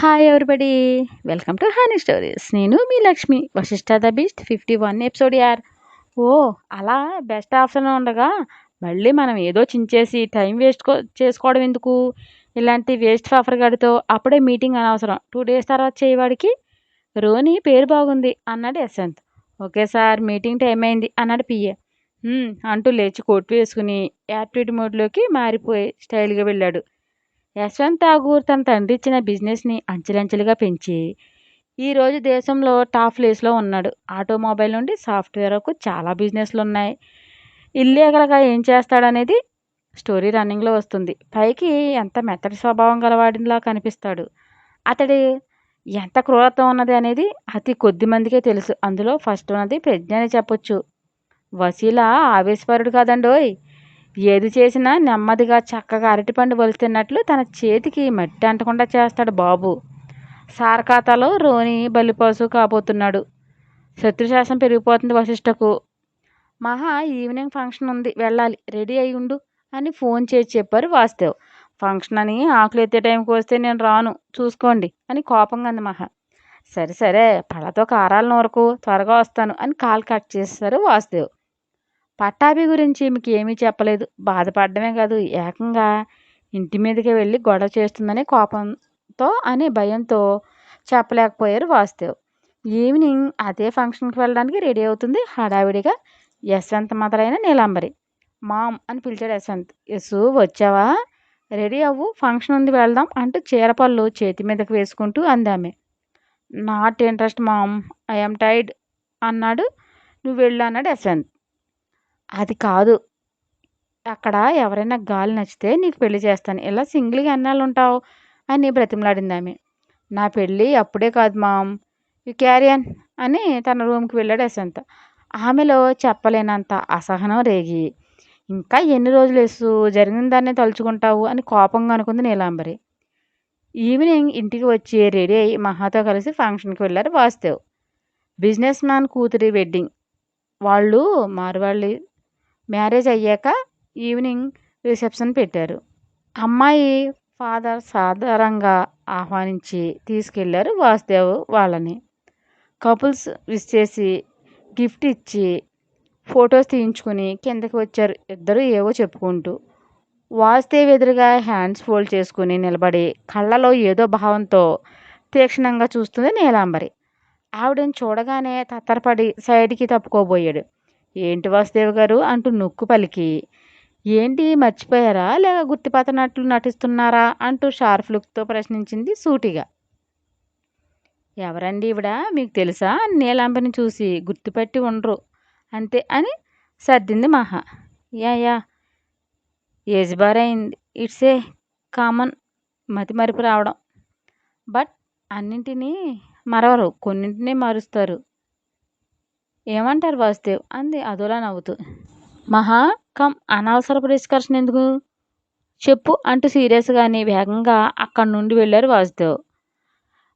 Hi everybody? Welcome to honey stories. నేను మీ Lakshmi Vasishta the best fifty one episode యార్. ఓ అలా best option ఉండగా మళ్ళీ మనం ఏదో చించేసి టైం వేస్ట్ చేసుకోవడం ఎందుకు? ఇలాంటి వేస్ట్ ఫాఫర్ గడితో అప్పుడే మీటింగ్ అనవసరం. టూ డేస్ తర్వాత చేయవాడికి రోని పేరు బాగుంది అన్నాడు Yashwant. Okay sir meeting time అయింది అన్నాడు పిఏ అంటూ లేచి కోట్ వేసుకుని యాక్టివిటీ మోడ్లోకి మారిపోయి స్టైల్గా వెళ్ళాడు. యశ్వంత్ ఠాగూర్ తన తండ్రి ఇచ్చిన బిజినెస్ని అంచెలంచెలుగా పెంచి ఈరోజు దేశంలో టాప్ ప్లేస్లో ఉన్నాడు. ఆటోమొబైల్ నుండి సాఫ్ట్వేర్ వరకు చాలా బిజినెస్లు ఉన్నాయి. ఇల్లీగల్గా ఏం చేస్తాడనేది స్టోరీ రన్నింగ్లో వస్తుంది. పైకి ఎంత మెత్తటి స్వభావం గలవాడిలా కనిపిస్తాడు. అతడి ఎంత క్రూరత్వం ఉన్నది అనేది అతి కొద్ది మందికే తెలుసు. అందులో ఫస్ట్ ఉన్నది ప్రజ్ఞ అని చెప్పొచ్చు. వసీల ఆవేశపరుడు కాదండోయ్. ఏది చేసినా నెమ్మదిగా చక్కగా అరటిపండు వలుస్తున్నట్లు తన చేతికి మట్టి అంటకుండా చేస్తాడు బాబు. సార్ ఖాతాలో రోని బలిపాసు కాబోతున్నాడు. శత్రుశాసం పెరిగిపోతుంది వశిష్ఠకు. మహా ఈవినింగ్ ఫంక్షన్ ఉంది వెళ్ళాలి రెడీ అయి ఉండు అని ఫోన్ చేసి చెప్పారు వాస్తవ్. ఫంక్షన్ అని ఆకులు ఎత్తే టైంకి వస్తే నేను రాను చూసుకోండి అని కోపంగా అంది మహా. సరే సరే పళ్ళతో కారాలను నూరకు త్వరగా వస్తాను అని కాల్ కట్ చేస్తారు వాసుదేవ్ పట్టాభి గురించి మీకు ఏమీ చెప్పలేదు. బాధపడమే కాదు ఏకంగా ఇంటి మీదకి వెళ్ళి గొడవ చేస్తుందనే కోపంతో అనే భయంతో చెప్పలేకపోయారు వాసుదేవ్. ఈవినింగ్ అదే ఫంక్షన్కి వెళ్ళడానికి రెడీ అవుతుంది హడావిడిగా యశ్వంత్ మదరైన నీలాంబరి. మామ్ అని పిలిచాడు యశ్వంత్. యసు వచ్చావా? రెడీ అవ్వు ఫంక్షన్ ఉంది వెళ్దాం అంటూ చీరపళ్ళు చేతి మీదకి వేసుకుంటూ అందామె నాట్ ఇంట్రెస్ట్ మామ్ ఐఎమ్ టైడ్ అన్నాడు. నువ్వు వెళ్ళు అన్నాడు యశ్వంత్. అది కాదు. అక్కడ ఎవరైనా గాలి నచ్చితే నీకు పెళ్ళి చేస్తాను. ఇలా సింగిల్గా ఎన్నాళ్ళు ఉంటావు? అని బ్రతిమలాడింది ఆమె నా పెళ్ళి అప్పుడే కాదు మామ్. యు క్యారియన్ అని తన రూమ్కి వెళ్ళాడు యశంత్ ఆమెలో చెప్పలేనంత అసహనం రేగి. ఇంకా ఎన్ని రోజులు వేసు జరిగిన దాన్ని తలుచుకుంటావు? అని కోపంగా అనుకుంది నీలాంబరి. ఈవినింగ్ ఇంటికి వచ్చి రెడీ అయ్యి మహాతో కలిసి ఫంక్షన్కి వెళ్ళారు వాసుదేవ్. బిజినెస్ మ్యాన్ కూతురి వెడ్డింగ్. వాళ్ళు మార్వాళ్ళు మ్యారేజ్ అయ్యాక ఈవినింగ్ రిసెప్షన్ పెట్టారు. అమ్మాయి ఫాదర్ సాధారణంగా ఆహ్వానించి తీసుకెళ్ళారు వాసుదేవ్ వాళ్ళని. కపుల్స్ విష్ చేసి గిఫ్ట్ ఇచ్చి ఫొటోస్ తీయించుకుని కిందకి వచ్చారు ఇద్దరు ఏవో చెప్పుకుంటూ. వాసుదేవ్ ఎదురుగా హ్యాండ్స్ ఫోల్డ్ చేసుకుని నిలబడి కళ్ళలో ఏదో భావంతో తీక్షణంగా చూస్తుంది నీలాంబరి. ఆవిడని చూడగానే తత్తరపడి సైడ్కి తప్పుకోబోయాడు. ఏంటి వాసుదేవ్ గారు అంటూ నొక్కు పలికి. ఏంటి మర్చిపోయారా? లేక గుర్తుపతనట్లు నటిస్తున్నారా? అంటూ షార్ప్ లుక్తో ప్రశ్నించింది సూటిగా. ఎవరండి ఇవిడ మీకు తెలుసా? నీలాంబని చూసి గుర్తుపట్టి ఉండరు. అంతే అని సర్దింది Maha. Yeah yeah. Age bar అయింది. ఇట్స్ ఏ కామన్ మతి మరుపు రావడం. బట్ అన్నింటినీ మరవరు. కొన్నింటినీ మారుస్తారు. ఏమంటారు వాసుదేవ్? అంది అదోలా నవ్వుతూ. మహా కమ్ అనవసరపు డిస్కషన్ ఎందుకు? చెప్పు అంటూ సీరియస్గానే వేగంగా అక్కడి నుండి వెళ్ళారు వాసుదేవ్.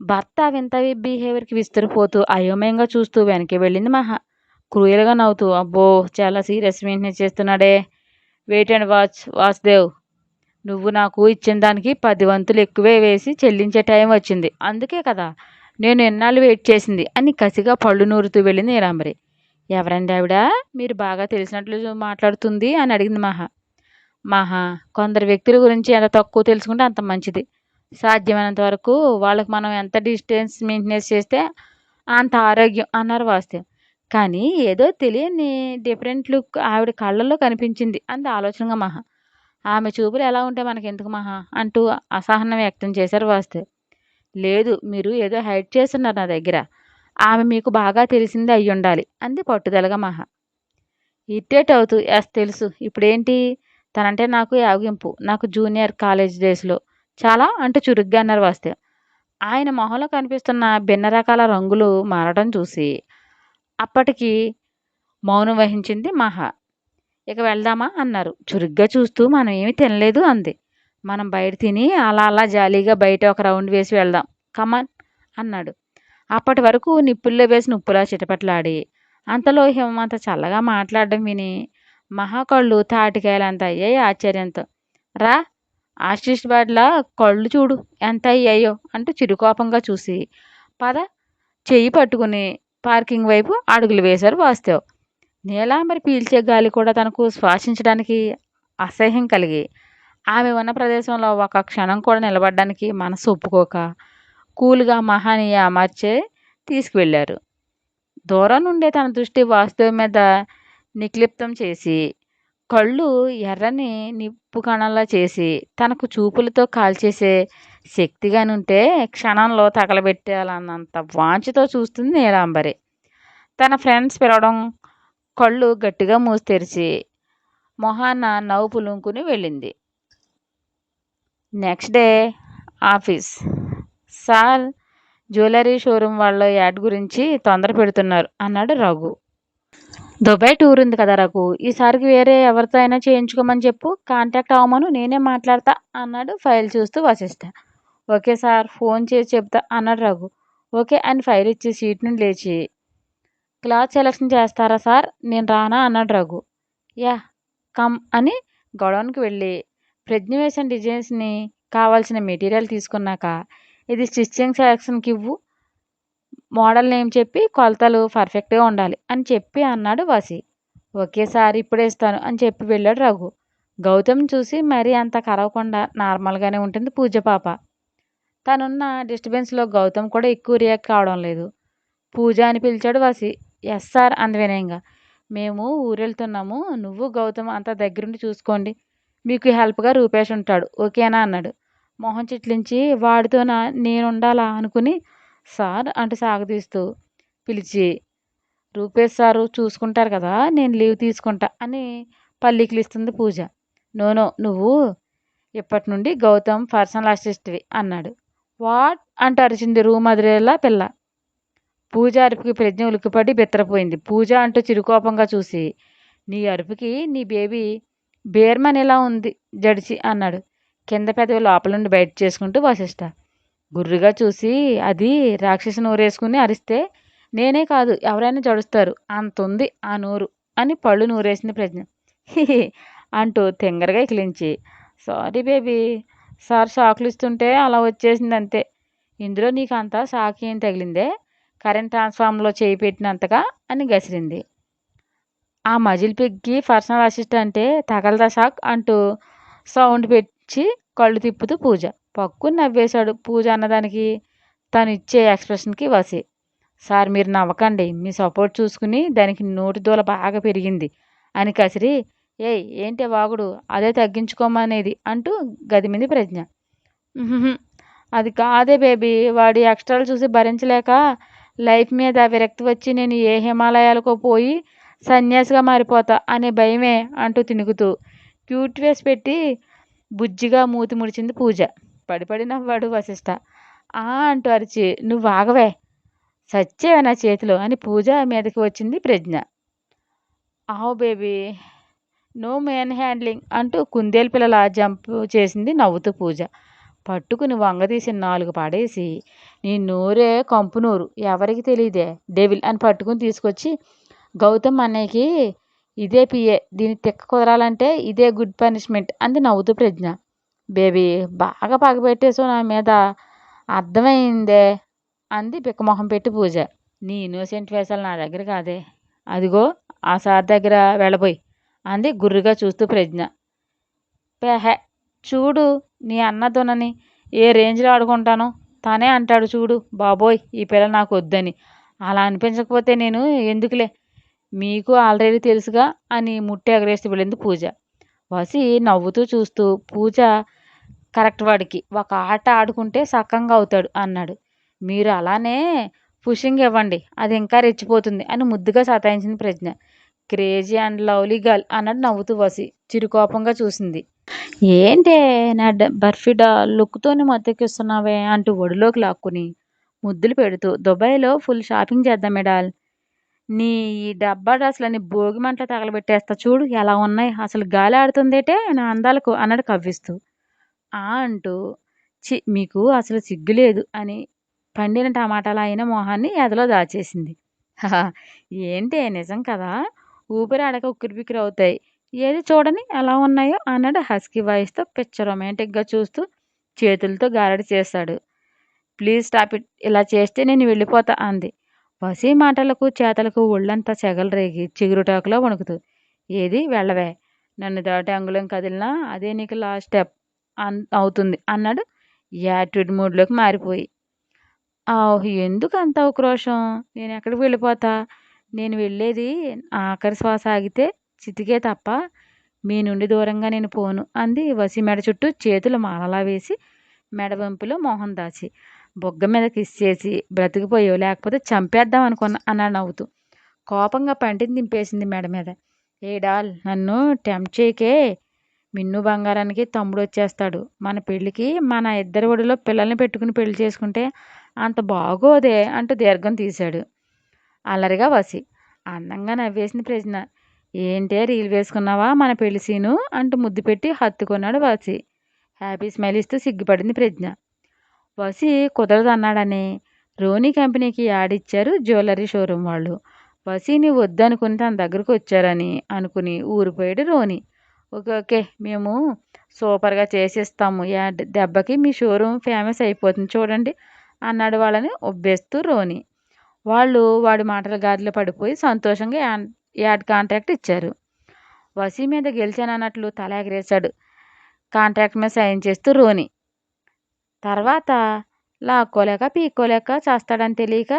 భర్త వింత బిహేవియర్కి విస్తరిపోతూ అయోమయంగా చూస్తూ వెనక్కి వెళ్ళింది మహా. క్రూయల్గా నవ్వుతూ అబ్బో చాలా serious maintenance చేస్తున్నాడే. Wait and watch Vasudev. నువ్వు నాకు ఇచ్చిన దానికి పది వంతులు ఎక్కువే వేసి చెల్లించే టైం వచ్చింది. అందుకే కదా నేను ఎన్నాళ్ళు వెయిట్ చేసింది అని కసిగా పళ్ళు నూరుతూ వెళ్ళింది నీలాంబరి. ఎవరండి ఆవిడ? మీరు బాగా తెలిసినట్లు మాట్లాడుతుంది అని అడిగింది మహా. మహా కొందరు వ్యక్తుల గురించి ఎంత తక్కువ తెలుసుకుంటే అంత మంచిది. సాధ్యమైనంత వరకు వాళ్ళకి మనం ఎంత డిస్టెన్స్ మెయింటెనెన్స్ చేస్తే అంత ఆరోగ్యం అన్నారు వాస్తవం కానీ ఏదో తెలియని డిఫరెంట్ లుక్ ఆవిడ కళ్ళల్లో కనిపించింది అంత ఆలోచనగా మహా. ఆమె చూపులు ఎలా ఉంటే మనకి ఎందుకు మహా? అంటూ అసహనం వ్యక్తం చేశారు వాస్తవ్ లేదు మీరు ఏదో హైడ్ చేస్తున్నారు నా దగ్గర. ఆమె మీకు బాగా తెలిసింది అయ్యి ఉండాలి అంది పట్టుదలగా మహా. ఇట్టేట్ అవుతూ ఎస్ తెలుసు ఇప్పుడేంటి? తనంటే నాకు యాగింపు నాకు జూనియర్ కాలేజ్ డేస్లో. చాలా అంటే చురుగ్గా అన్నారు వస్తే. ఆయన మొహంలో కనిపిస్తున్న భిన్న రకాల రంగులు మారడం చూసి అప్పటికి మౌనం వహించింది మహా. ఇక వెళ్దామా? అన్నారు. చురుగ్గా చూస్తూ మనం ఏమి తినలేదు అంది. మనం బయట తిని అలా అలా జాలీగా బయట ఒక రౌండ్ వేసి వెళ్దాం. కమాన్ అన్నాడు. అప్పటి వరకు నిప్పుల్లో వేసి నిప్పులా చిటపట్లాడి. అంతలో హిమంత చల్లగా మాట్లాడడం విని మహాకళ్ళు తాటికాయలంత అయ్యాయి ఆశ్చర్యంతో. రా ఆశిష్బాడ్లా కళ్ళు చూడు ఎంత అయ్యాయో అంటూ చిరుకోపంగా చూసి. పద చెయ్యి పట్టుకుని పార్కింగ్ వైపు అడుగులు వేశారు వాస్తవ్. నీలాంబరి పీల్చే గాలి కూడా తనకు శ్వాసించడానికి అసహ్యం కలిగి ఆమె ఉన్న ప్రదేశంలో ఒక క్షణం కూడా నిలబడడానికి మనసు ఒప్పుకోక కూల్గా మహానీయ అమర్చే తీసుకువెళ్ళారు. దూరం నుండే తన దృష్టి వాస్తవం మీద నిక్లిప్తం చేసి కళ్ళు ఎర్రని నిప్పు కణంలా చేసి తనకు చూపులతో కాల్చేసే శక్తిగానుంటే క్షణంలో తగలబెట్టాలన్నంత వాంఛతో చూస్తుంది నీలాంబరి. తన ఫ్రెండ్స్ పిలవడం కళ్ళు గట్టిగా మూసి తెరిచి మొహాన నవ్వు పులుముకుని వెళ్ళింది. Next day office. Sir jewellery showroom వాళ్ళ యాడ్ గురించి తొందర పెడుతున్నారు అన్నాడు రఘు. దుబాయ్ టూర్ ఉంది కదా రఘు ఈసారికి వేరే ఎవరితో అయినా చేయించుకోమని చెప్పు కాంటాక్ట్ అవ్వమను నేనే మాట్లాడతా అన్నాడు ఫైల్ చూస్తూ వసిస్తా ఓకే సార్ ఫోన్ చేసి చెప్తా అన్నాడు రఘు. ఓకే అని ఫైల్ ఇచ్చి సీట్ నుండి లేచి క్లాత్ సెలెక్షన్ చేస్తారా సార్ నేను రానా అన్నాడు రఘు. యా కమ్ అని గొడవన్కి వెళ్ళి ప్రజ్ఞవేషన్ డిజైన్స్ని కావాల్సిన మెటీరియల్ తీసుకున్నాక ఇది స్టిచ్చింగ్ సెలక్షన్కి ఇవ్వు. మోడల్ నేమ్ చెప్పి కొలతలు పర్ఫెక్ట్గా ఉండాలి అని చెప్పి అన్నాడు వసి ఒకేసారి ఇప్పుడే ఇస్తాను అని చెప్పి వెళ్ళాడు రఘు. గౌతమ్ చూసి మరీ అంత కరవకుండా నార్మల్గానే ఉంటుంది పూజ పాప. తనున్న డిస్టర్బెన్స్లో గౌతమ్ కూడా ఎక్కువ రియాక్ట్ కావడం లేదు. పూజ అని పిలిచాడు వసి ఎస్ సార్ అంది వినయంగా. మేము ఊరెళ్తున్నాము. నువ్వు గౌతమ్ అంత దగ్గరుండి చూసుకోండి. మీకు హెల్ప్గా రూపేష్ ఉంటాడు. ఓకేనా? అన్నాడు. మొహం చిట్లించి వాడితోనా? నేనుండాలా? అనుకుని సార్ అంటూ సాగదీస్తూ పిలిచి రూపేష్ సారు చూసుకుంటారు కదా నేను లీవ్ తీసుకుంటా అని పల్లికిలిస్తుంది పూజ. నోనో నువ్వు ఇప్పటి నుండి గౌతమ్ పర్సనల్ అసిస్ట్వి అన్నాడు. వాట్? అంటూ అరిచింది రూమ్ అదిరేలా పిల్ల. పూజ అరుపుకి ప్రజ్ఞ ఉలికిపడి బెత్తరపోయింది. పూజ అంటూ చిరుకోపంగా చూసి నీ అరుపుకి నీ బేబీ బేర్మన్ ఇలా ఉంది? జడిచి అన్నాడు. కింద పెదవి లోపలుండి బయట చేసుకుంటూ వశిష్ట. గుర్రుగా చూసి అది రాక్షసి నూరేసుకుని అరిస్తే నేనే కాదు ఎవరైనా జడుస్తారు. అంత ఉంది ఆ నూరు అని పళ్ళు నూరేసింది ప్రజ్ఞ. అంటూ తింగరగా ఇకిలించి సారీ బేబీ సార్ షాకులు ఇస్తుంటే అలా వచ్చేసింది అంతే ఇందులో నీకు అంతా షాక్ ఏం తగిలిందే? కరెంట్ ట్రాన్స్ఫార్మర్లో చేయి పెట్టినంతగా? అని గసిరింది. ఆ మజిల్ పిగ్కి పర్సనల్ అసిస్టెంటే తగలదా షాక్ అంటూ సౌండ్ పెట్టి కళ్ళు తిప్పుతూ పూజ. పక్కుని నవ్వేశాడు పూజ అన్నదానికి. తను ఇచ్చే ఎక్స్ప్రెషన్కి వసి సార్ మీరు నవ్వకండి. మీ సపోర్ట్ చూసుకుని దానికి నోటి దూల బాగా పెరిగింది అని కసిరి. ఏయ్ ఏంటి వాగుడు? అదే తగ్గించుకోమనేది అంటూ గదిమింది ప్రజ్ఞ. అది కాదే బేబీ. వాడి ఎక్స్ట్రాలు చూసి భరించలేక లైఫ్ మీద విరక్తి వచ్చి నేను ఏ హిమాలయాలకో పోయి సన్యాసిగా మారిపోతా అనే భయమే అంటూ తినుగుతూ క్యూట్ వేసి పెట్టి బుజ్జిగా మూతి ముడిచింది పూజ. పడిపడి నవ్వాడు వశిష్ట. ఆ అంటూ అరిచి నువ్వు ఆగవే. సచ్చేవే నా చేతిలో అని పూజ మీదకి వచ్చింది ప్రజ్ఞ. ఆవు బేబీ నో మ్యాన్ హ్యాండ్లింగ్ అంటూ కుందేలు పిల్లల జంప్ చేసింది నవ్వుతూ పూజ. పట్టుకుని వంగదీసి నాలుగు పడేసి నీ నోరే కంపు నోరు. ఎవరికి తెలియదే? డెవిల్ అని పట్టుకుని తీసుకొచ్చి గౌతమ్ అన్నయ్యకి ఇదే పిఏ దీన్ని తిక్క కుదరాలంటే ఇదే గుడ్ పనిష్మెంట్ అంది నవ్వుతూ ప్రజ్ఞ. బేబీ బాగా పగబెట్టేసావు నా మీద. అర్థమైందే అంది పిక్కమొహం పెట్టి పూజ. నీ ఇన్నోసెంట్ వేసాలు నా దగ్గర కాదే. అదిగో ఆ సార్ దగ్గర వెళ్ళబోయి అంది గుర్రుగా చూస్తూ ప్రజ్ఞ. పెహె చూడు నీ అన్నతోనని ఏ రేంజ్లో ఆడుకుంటానో తనే అంటాడు చూడు. బాబోయ్ ఈ పిల్ల నాకు వద్దని. అలా అనిపించకపోతే నేను ఎందుకులే మీకు ఆల్రెడీ తెలుసుగా అని ముట్టి ఎగరేసి వెళ్ళింది పూజ. వసి నవ్వుతూ చూస్తూ పూజ కరెక్ట్ వాడికి ఒక ఆట ఆడుకుంటే సక్కంగా అవుతాడు అన్నాడు. మీరు అలానే పుషింగ్ ఇవ్వండి అది ఇంకా రెచ్చిపోతుంది అని ముద్దుగా సతాయించింది Pragna. Crazy and lovely girl అన్నాడు నవ్వుతూ వసి చిరుకోపంగా చూసింది. ఏంటే నా బర్ఫీడా లుక్తోని మద్దెక్కిస్తున్నావే అంటూ ఒడిలోకి లాక్కుని ముద్దులు పెడుతూ దుబాయ్లో ఫుల్ షాపింగ్ చేద్దాం మెడాల్ నీ ఈ డబ్బా నీ భోగి మంటలు తగలబెట్టేస్తా చూడు ఎలా ఉన్నాయి. అసలు గాలి ఆడుతుందేటే నా అందాలకు అన్నాడు కవ్విస్తూ. ఆ అంటూ చి మీకు అసలు సిగ్గు లేదు అని పండిన టమాటాలు అయిన మొహాన్ని ఎదలో దాచేసింది. ఏంటి నిజం కదా? ఊపిరి ఆడక ఉక్కిరి బిక్కిరి అవుతాయి. ఏది చూడని ఎలా ఉన్నాయో అన్నాడు హస్కీ వాయిస్తో పిచ్చ రొమాంటిక్గా చూస్తూ చేతులతో గారడి చేశాడు ప్లీజ్ స్టాప్ ఇట్ ఇలా చేస్తే నేను వెళ్ళిపోతా అంది. పసి మాటలకు చేతలకు ఒళ్ళంతా చెగలు రేగి చిగురుటాకులో వణుకుతూ ఏది వెళ్ళవే నన్ను దాటి అంగుళం కదిలినా అదే నీకు లాస్ట్ స్టెప్ అన్ అవుతుంది అన్నాడు. యాటిట్యూడ్ మూడ్లోకి మారిపోయి. ఆహ్ ఎందుకు అంత ఉక్రోషం? నేను ఎక్కడికి వెళ్ళిపోతా? నేను వెళ్ళేది ఆఖరి శ్వాస ఆగితే చితికే తప్ప మీ నుండి దూరంగా నేను పోను అంది వసి మెడ చుట్టూ చేతులు మాలలా వేసి మెడవంపులో మోహన్ దాచి. బొగ్గ మీద కిస్ చేసి బ్రతికిపోయావు లేకపోతే చంపేద్దాం అనుకున్నా అన్నాడు నవ్వుతూ. కోపంగా పంటిని దింపేసింది మెడ మీద. ఏ డాల్ నన్ను టెంప్ట్ చేయకే. మిన్ను బంగారానికి తమ్ముడు వచ్చేస్తాడు. మన పెళ్ళికి మన ఇద్దరి ఒడిలో పిల్లల్ని పెట్టుకుని పెళ్ళి చేసుకుంటే అంత బాగోదే అంటూ దీర్ఘం తీశాడు. అల్లరిగా వసి అందంగా నవ్వేసింది ప్రజ్ఞ. ఏంటే రీల్ వేసుకున్నావా మన పెళ్ళి సీను? అంటూ ముద్దు పెట్టి హత్తుకున్నాడు వసి. హ్యాపీ స్మైల్ ఇస్తూ సిగ్గుపడింది ప్రజ్ఞ. వసి కుదరదు అన్నాడని రోనీ కంపెనీకి యాడ్ ఇచ్చారు జ్యువెలరీ షోరూమ్ వాళ్ళు. వసీని వద్దనుకుని తన దగ్గరకు వచ్చారని అనుకుని ఊరిపోయాడు రోని. ఓకే ఓకే మేము సూపర్గా చేసేస్తాము. యాడ్ దెబ్బకి మీ షోరూమ్ ఫేమస్ అయిపోతుంది చూడండి అన్నాడు వాళ్ళని ఒబ్బేస్తూ రోని. వాళ్ళు వాడి మాటల గాదిలో పడిపోయి సంతోషంగా యాడ్ యాడ్ కాంట్రాక్ట్ ఇచ్చారు. వసీ మీద గెలిచానన్నట్లు తల ఎగరేశాడు కాంట్రాక్ట్ మీద సైన్ చేస్తూ రోని. తర్వాత లాక్కోలేక పీక్కోలేక చేస్తాడని తెలియక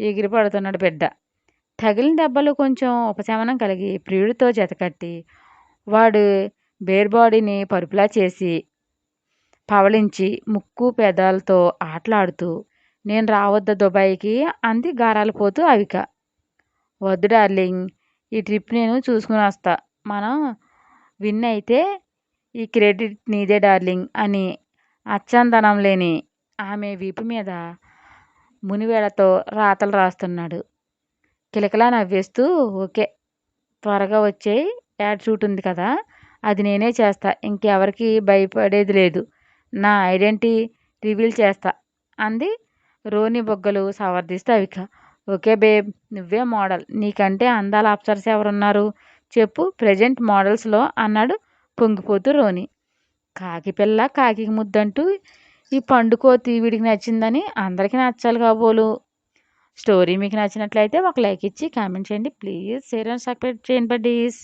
ఎగిరి పడుతున్నాడు బిడ్డ. తగిలిన దెబ్బలు కొంచెం ఉపశమనం కలిగి ప్రియుడితో జతకట్టి వాడు బేర్ బాడీని పరుపులా చేసి పవళించి ముక్కు పెదాలతో ఆటలాడుతూ నేను రావద్దా దుబాయ్కి అంది గారాలు పోతూ అవిక. వద్దు డార్లింగ్ ఈ ట్రిప్ నేను చూసుకుని వస్తా. మనం విన్ అయితే ఈ క్రెడిట్ నీదే డార్లింగ్ అని అచ్చందనం లేని ఆమె వీపు మీద మునివేళతో రాతలు రాస్తున్నాడు. కిలకిలా నవ్వేస్తూ ఓకే త్వరగా వచ్చేయి యాడ్ షూట్ ఉంది కదా అది నేనే చేస్తా ఇంకెవరికి భయపడేది లేదు. నా ఐడెంటిటీ రివీల్ చేస్తా అంది రోని బొగ్గలు సవర్దిస్తూ అవిక. ఓకే బేబ్ నువ్వే మోడల్ నీకంటే అందాల అప్సర్స్ ఎవరున్నారు? చెప్పు ప్రజెంట్ మోడల్స్లో అన్నాడు పొంగిపోతూ రోని. కాకి పిల్ల కాకి ముద్దంటూ ఈ పండుకోతి వీడికి నచ్చిందని అందరికీ నచ్చాలి కాబోలు. స్టోరీ మీకు నచ్చినట్లయితే ఒక లైక్ ఇచ్చి కామెంట్ చేయండి. ప్లీజ్ షేర్ అండ్ సబ్స్క్రైబ్ చేయండి బడ్డీస్.